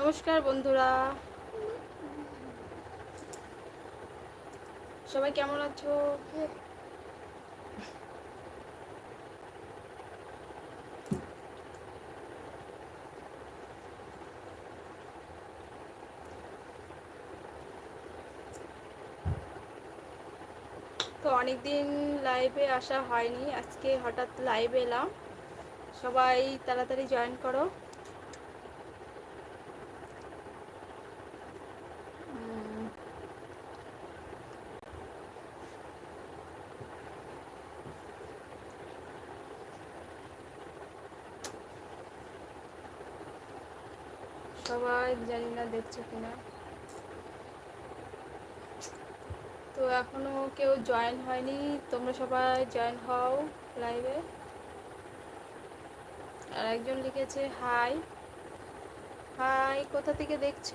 নমস্কার বন্ধুরা। সবাই কেমন আছো? তো অনেকদিন লাইভে আসা হয়নি, আজকে হঠাৎ লাইভ এলাম। সবাই তাড়াতাড়ি জয়েন করো। সবাই জানি না দেখছ কিনা। তো এখনও কেউ জয়েন হয়নি, তোমরা সবাই জয়েন হও লাইভে আর একজন লিখেছে হাই হাই কোথা থেকে দেখছ?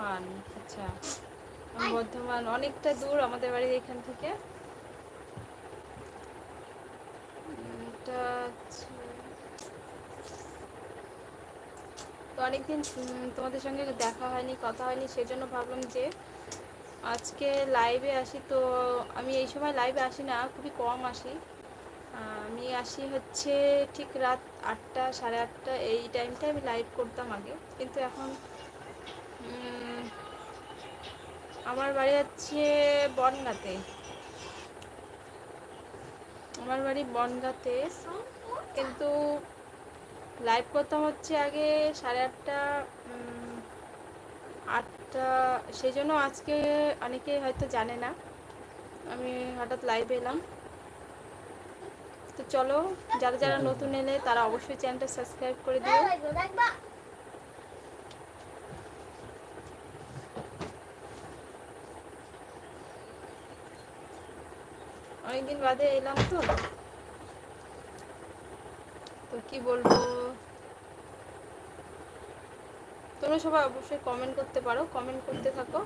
বর্ধমান আচ্ছা। বর্ধমান অনেকটা দূর আমাদের বাড়ির এখান থেকে। তো অনেকদিন তোমাদের সঙ্গে দেখা হয়নি, কথা হয়নি, সেজন্য ভাবলাম যে আজকে লাইভে আসি। তো আমি এই সময় লাইভে আসি না, খুবই কম আসি। আমি আসি হচ্ছে ঠিক রাত আটটা, সাড়ে আটটা, এই টাইমটায় আমি লাইভ করতাম আগে। কিন্তু এখন আমার বাড়ি হচ্ছে বনগাঁতে। আমার বাড়ি বনগাঁতে কিন্তু লাইভ করতাম হচ্ছে আগে সাড়ে আটটা আটটা সেই জন্য আজকে অনেকে হয়তো জানে না। আমি হঠাৎ লাইভে এলাম। তো চলো যারা যারা নতুন এলে তারা অবশ্যই চ্যানেলটা সাবস্ক্রাইব করে দিও। অনেকদিন বাদে এলাম তো। তো কি বলব? তোমরা সবাই অবশ্যই কমেন্ট করতে পারো কমেন্ট করতে থাকো।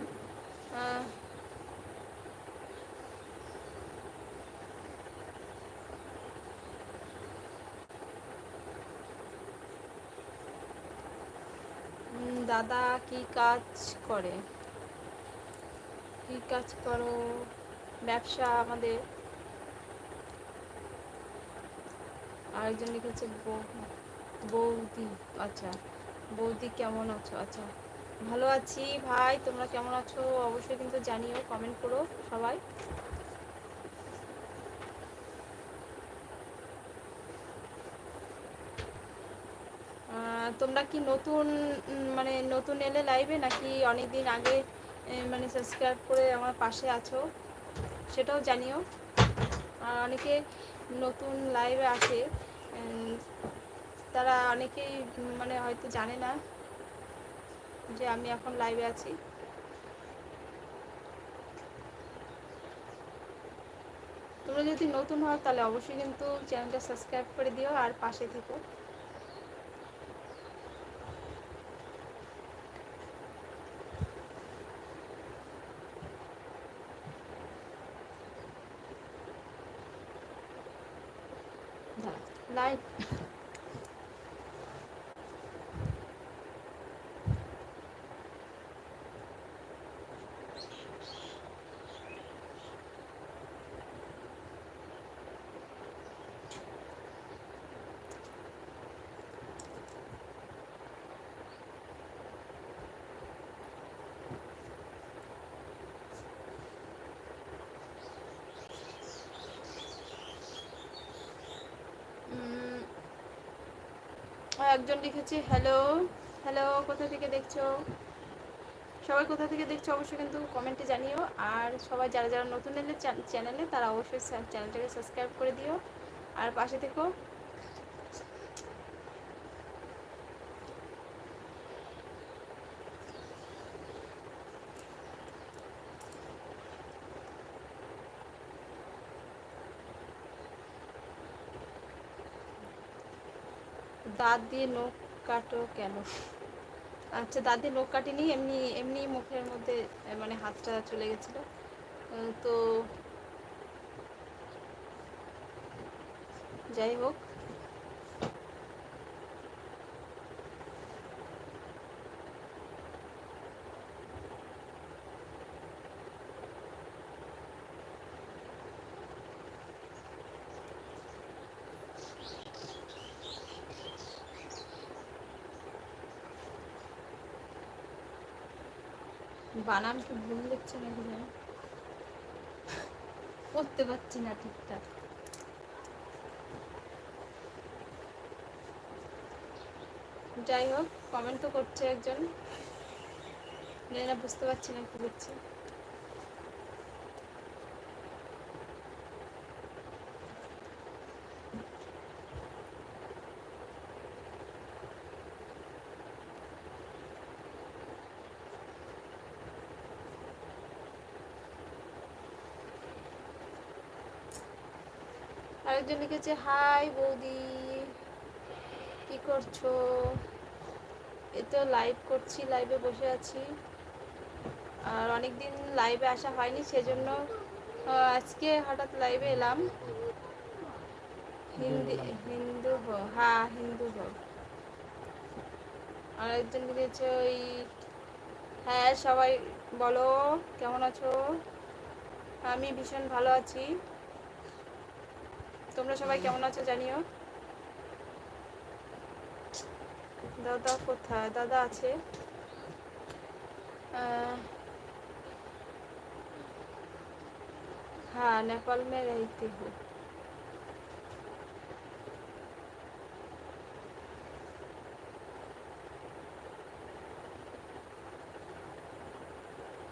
দাদা কি কাজ করে? কি কাজ করো? ব্যবসা আমাদের? আরেকজন লিখেছে বৌদি। আচ্ছা বৌদি, কেমন আছো? আচ্ছা ভালো আছি ভাই, তোমরা কেমন আছো? অবশ্যই কিন্তু জানিও কমেন্ট করো সবাই। তোমরা কি নতুন মানে নতুন এলে লাইভে নাকি অনেক দিন আগে মানে সাবস্ক্রাইব করে আমার পাশে আছো? সেটাও জানিও। আর অনেকে নতুন লাইভে আসে। তারা অনেকেই মানে হয়তো জানে না যে আমি এখন লাইভে আছি। তোমরা যদি নতুন হও তাহলে অবশ্যই কিন্তু চ্যানেলটা সাবস্ক্রাইব করে দিও আর পাশে থেকো লাইভ উম, আর একজন লিখেছে হ্যালো হ্যালো কোথা থেকে দেখছ? সবাই কোথা থেকে দেখছ অবশ্যই কিন্তু কমেন্টে জানিও। আর সবাই যারা যারা নতুন এলে চ্যানেলে তারা অবশ্যই চ্যানেলটাকে সাবস্ক্রাইব করে দিও। আর পাশে থেকো। দাঁত দিয়ে নখ কাটো কেন? আচ্ছা দাঁত দিয়ে নখ কাটিনি, এমনি এমনি মুখের মধ্যে মানে হাতটা চলে গেছিল। তো যাই হোক বানান কি ভুল লিখছে নাকি জানি করতে পারছি না ঠিকঠাক। যাই হোক কমেন্ট তো করছে একজন। বুঝতে পারছি না কি লিখছে আরেকজন লিখেছে, হাই বৌদি, কি করছ? এতে লাইভ করছি লাইভে বসে আছি। আর অনেক দিন লাইভে আসা হয়নি, সেজন্য আজকে হঠাৎ লাইভে এলাম। হিন্দি, হিন্দু হো হ্যাঁ হিন্দু হো আরেকজন লিখেছে, ওই হ্যাঁ সবাই বলো, কেমন আছো? আমি ভীষণ ভালো আছি। তোমরা সবাই কেমন আছো জানিও দাদা কোথায় দাদা আছে হ্যাঁ নেপাল মে रहती हूँ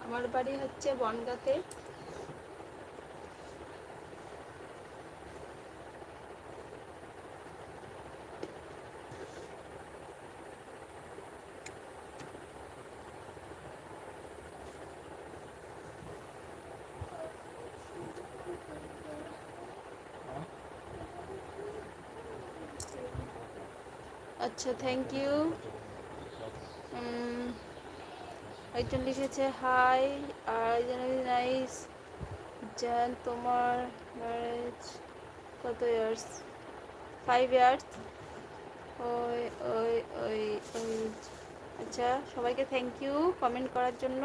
আমার বাড়ি হচ্ছে বনগাতে আচ্ছা থ্যাংক ইউ একজন লিখেছে হাই আর নাইস জান তোমার ম্যারেজ কত ইয়ার্স ফাইভ ইয়ার্স ওই ওই ওই ওই। আচ্ছা সবাইকে থ্যাংক ইউ কমেন্ট করার জন্য।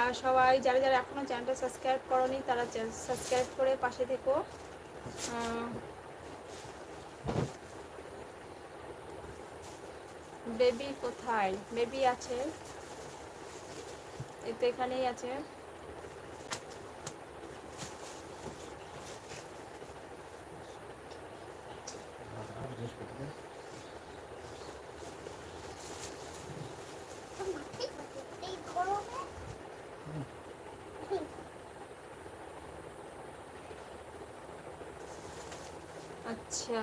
আর সবাই যারা যারা এখনও চ্যানেলটা সাবস্ক্রাইব করনি, তারা সাবস্ক্রাইব করে পাশে থেকো। বেবি কোথায়? বেবি আছে। এতে এখানেই আছে। আচ্ছা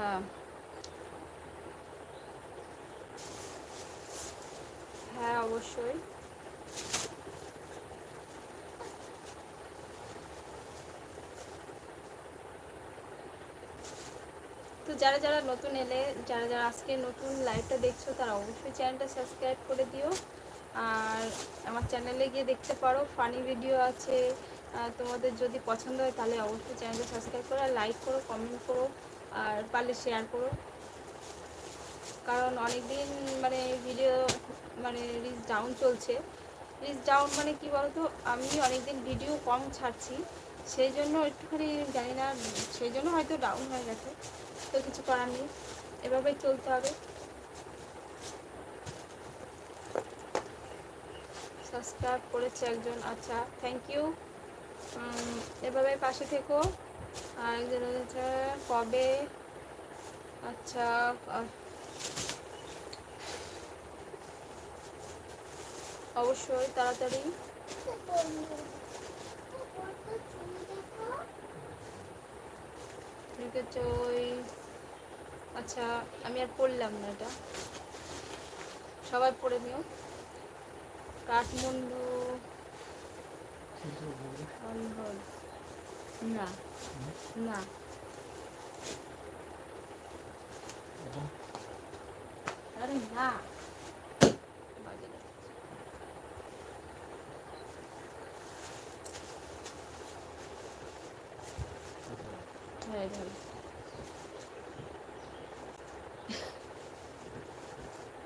হ্যাঁ অবশ্যই। তো যারা যারা নতুন এলে, যারা যারা আজকে নতুন লাইভটা দেখছ, তারা অবশ্যই চ্যানেলটা সাবস্ক্রাইব করে দিও। আর আমার চ্যানেলে গিয়ে দেখতে পারো ফানি ভিডিও আছে। তোমাদের যদি পছন্দ হয়, তাহলে অবশ্যই চ্যানেলটা সাবস্ক্রাইব করো লাইক করো কমেন্ট করো, আর পারলে শেয়ার করো। কারণ অনেক দিন মানে ভিডিও মানে রিচ ডাউন চলছে। রিচ ডাউন মানে কি বলতো? আমি অনেকদিন ভিডিও কম ছাড়ছি সেই জন্য একটুখানি জানি না সেই জন্য হয়তো ডাউন হয়ে গেছে। তো কিছু করার নেই এভাবেই চলতে হবে। সাবস্ক্রাইব করেছে একজন আচ্ছা থ্যাংক ইউ এভাবে পাশে থেকো। আর একজন কবে? আচ্ছা অবশ্যই, তাড়াতাড়ি। আচ্ছা আমি আর পড়লাম না এটা। সবাই পড়ে নিও। কাঠমান্ডু না না। আরে না বাজে না। হ্যাঁ এটা ভালো।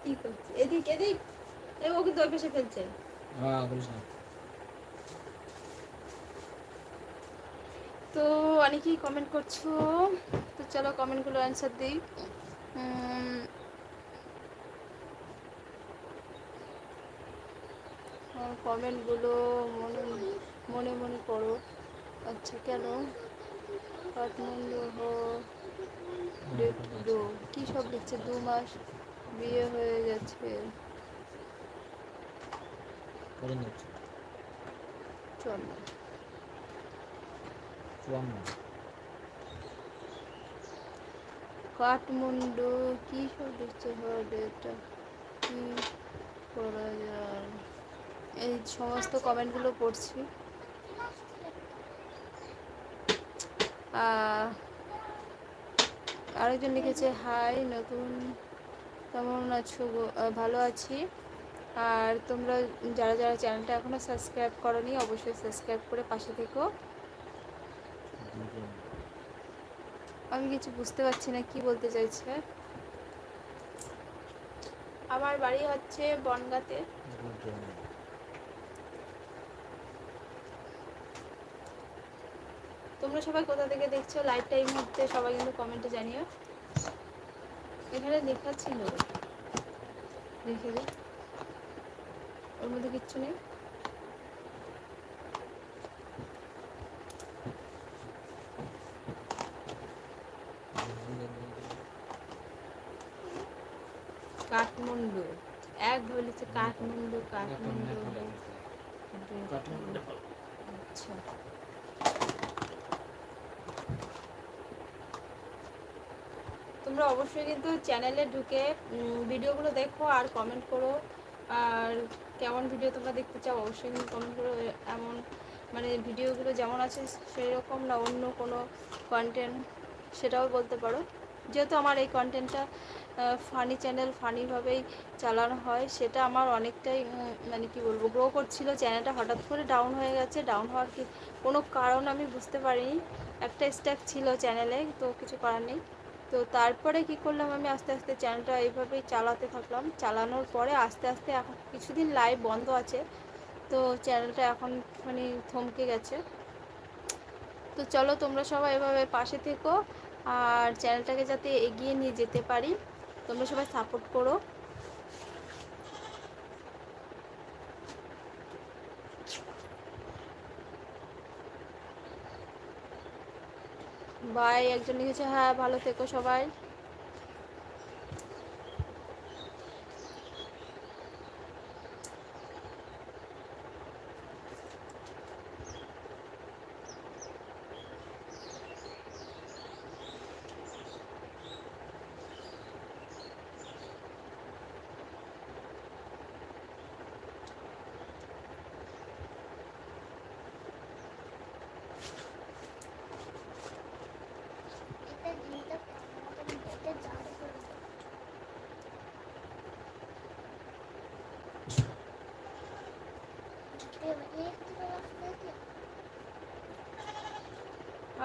কি করছে এদিক এদিক এ ও কিন্তু ওই পাশে ফেলছে হ্যাঁ বলিস না তো অনেকেই কমেন্ট করছ। তো চলো কমেন্টগুলো অ্যান্সার দিই। কমেন্টগুলো মনে মনে মনে করো। আচ্ছা কেন? কাঠমান্ডু হো ডো কী সব লিখছে? দু মাস। বিয়ে হয়ে গেছে। করে নিচ্ছি চলো চুয়ান্ন। কাঠমান্ডু কী সব লিখছে হট এটা? কী করা যায়? এই সমস্ত কমেন্টগুলো পড়ছি। আরেকজন লিখেছে হাই নতুন কেমন আছো ভালো আছি। আর তোমরা যারা যারা চ্যানেলটা এখনও সাবস্ক্রাইব করনি, অবশ্যই সাবস্ক্রাইব করে পাশে থেকো। আমি কিছু বুঝতে পারছি না, কি বলতে চাইছে? আমার বাড়ি হচ্ছে বনগাঁতে। তোমরা সবাই কোথা থেকে দেখছ? লাইভটা টাইম মুহূর্তে সবাই কিন্তু কমেন্টে জানিও। এখানে লেখা ছিল। দেখে দে ওর মধ্যে কিচ্ছু নেই। কাঠমান্ডু। এক বলেছে কাঠমান্ডু কাঠমান্ডু। আচ্ছা। তোমরা অবশ্যই কিন্তু চ্যানেলে ঢুকে ভিডিওগুলো দেখো আর কমেন্ট করো। আর কেমন ভিডিও তোমরা দেখতে চাও অবশ্যই কিন্তু কমেন্ট করো। এমন মানে ভিডিওগুলো যেমন আছে সেই রকম না অন্য কোনো কন্টেন্ট সেটাও বলতে পারো। যেহেতু আমার এই কন্টেন্টটা ফানি চ্যানেল ফানিভাবেই চালানো হয়, সেটা আমার অনেকটাই মানে কি বলব গ্রো করছিল। চ্যানেলটা হঠাৎ করে ডাউন হয়ে গেছে। ডাউন হওয়ার কি কোনো কারণ আমি বুঝতে পারিনি। একটা স্ট্যাক ছিল চ্যানেলে তো কিছু করার নেই। তো তারপরে কি করলাম আমি আস্তে আস্তে চ্যানেলটা এইভাবেই চালাতে থাকলাম। চালানোর পরে আস্তে আস্তে এখন কিছুদিন লাইভ বন্ধ আছে। তো চ্যানেলটা এখন মানে থমকে গেছে। তো চলো তোমরা সবাই এভাবে পাশে থেকো। আর চ্যানেলটাকে যাতে এগিয়ে নিয়ে যেতে পারি, তোমরা সবাই সাপোর্ট করো। বাই একজন লিখেছে হ্যাঁ ভালো থেকো সবাই।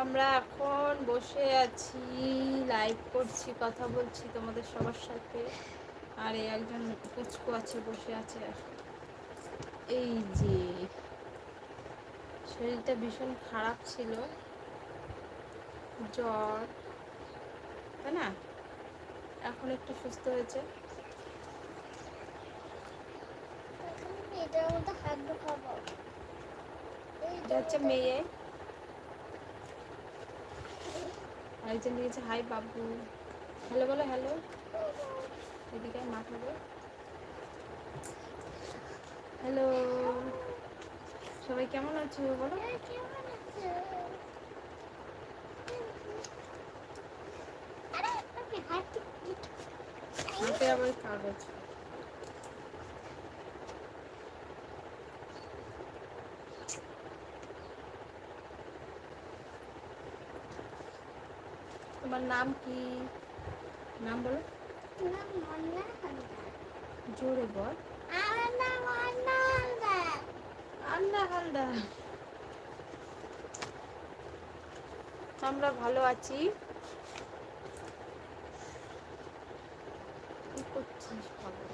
আমরা এখন বসে আছি লাইভ করছি কথা বলছি তোমাদের সবার সাথে। আর এই একজন পুচকু আছে বসে আছে এই যে শরীরটা ভীষণ খারাপ ছিল। জ্বর তাই না? এখন একটু সুস্থ হয়েছে। এটা হচ্ছে মেয়ে। আরেকজন দিয়েছে হাই বাবু হ্যালো বলো হ্যালো এদিকে দে হ্যালো সবাই কেমন আছো বলো হাতে আবার কাগজ তোমার নাম কি? নাম বলো। জোরে বল। আন্না হালদার। আমরা ভালো আছি কি করছিস বাবা?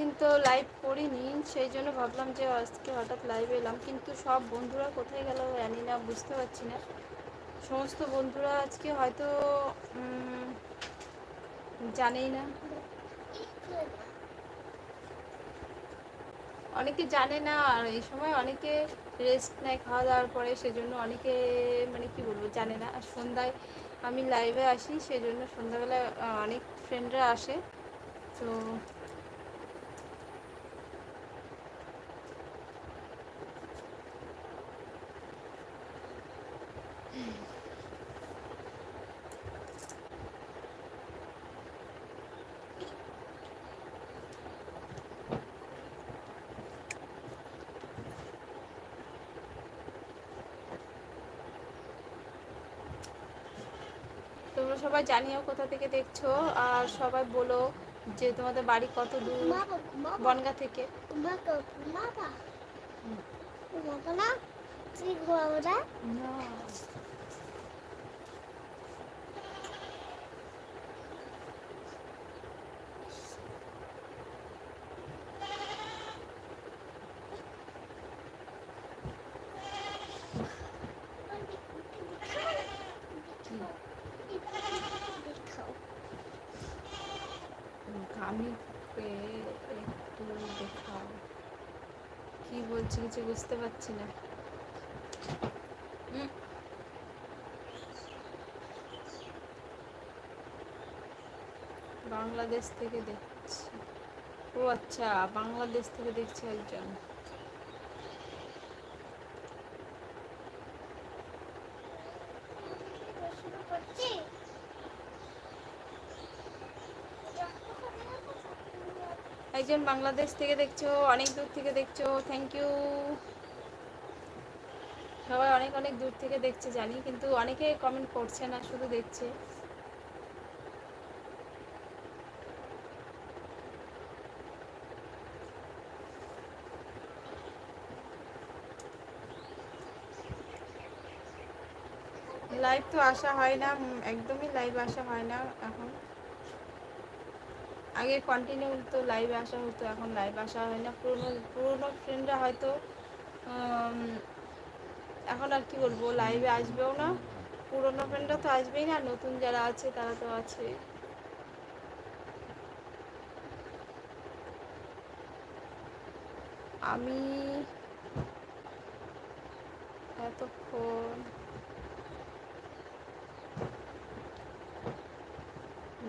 অনেকদিন তো লাইভ করিনি সেই জন্য ভাবলাম যে আজকে হঠাৎ লাইভে এলাম। কিন্তু সব বন্ধুরা কোথায় গেল জানি না বুঝতে পারছি না। সমস্ত বন্ধুরা আজকে হয়তো জানেই না। অনেকে জানে না আর এই সময় অনেকে রেস্ট নেয় খাওয়া দাওয়ার পরে সেজন্য অনেকে মানে কি বলব জানে না। আর সন্ধ্যায় আমি লাইভে আসি সেজন্য সন্ধ্যাবেলা আহ, অনেক ফ্রেন্ডরা আসে। তো সবাই জানিও কোথা থেকে দেখছ আর সবাই বলো যে তোমাদের বাড়ি কত দূর বনগা থেকে না তুই ঘোরা দেখাও আমি একটু দেখাও কি কিছু বুঝতে পারছি না। বাংলাদেশ থেকে দেখছি। ও আচ্ছা বাংলাদেশ থেকে দেখছি একজন। একজন বাংলাদেশ থেকে দেখছ, অনেক দূর থেকে দেখছ থ্যাংক ইউ সবাই অনেক অনেক দূর থেকে দেখছে, জানি, কিন্তু অনেকে কমেন্ট করছে না, শুধু দেখছে। লাইভ তো আসা হয় না একদমই লাইভ আসা হয় না এখন। আগে কন্টিনিউ তো লাইভে আসা হতো এখন লাইভ আসা হয় না। পুরনো পুরনো ফ্রেন্ডরা হয়তো এখন আর কি বলব লাইভে আসবেও না। পুরনো ফ্রেন্ডরা তো আসবেই না, নতুন যারা আছে, তারা তো আছে। আমি এতক্ষণ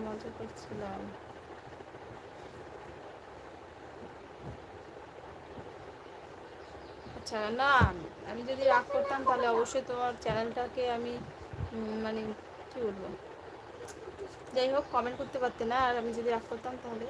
মজা করছিলাম। আচ্ছা না, আমি যদি রাগ করতাম তাহলে অবশ্যই তোমার চ্যানেলটাকে আমি মানে কি বলব? যাই হোক কমেন্ট করতে পারতে না, আর আমি যদি রাগ করতাম তাহলে।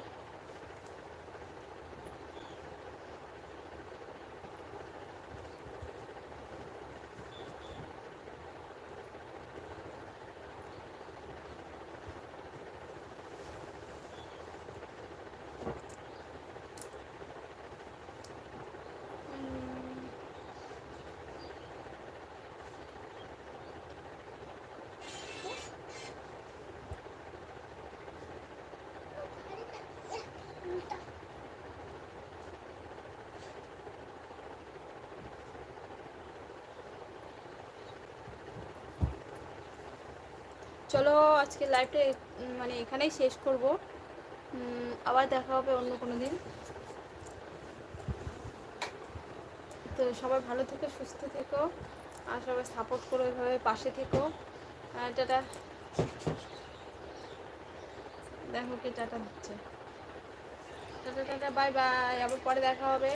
চলো আজকে লাইভটা মানে এখানেই শেষ করব। আবার দেখা হবে অন্য কোনো দিন। তো সবাই ভালো থেকো, সুস্থ থেকো, আর সবাই সাপোর্ট করো এভাবে, পাশে থেকো। টাটা। দেখো কি টাটা দিচ্ছে। টাটা টাটা বাই বাই আবার পরে দেখা হবে।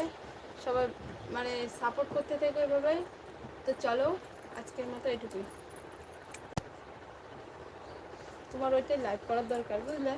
সবাই মানে সাপোর্ট করতে থেকো এভাবে। তো চলো, আজকের মতো এটুকুই। তোমার ওইটাই লাইভ করার দরকার বুঝলে?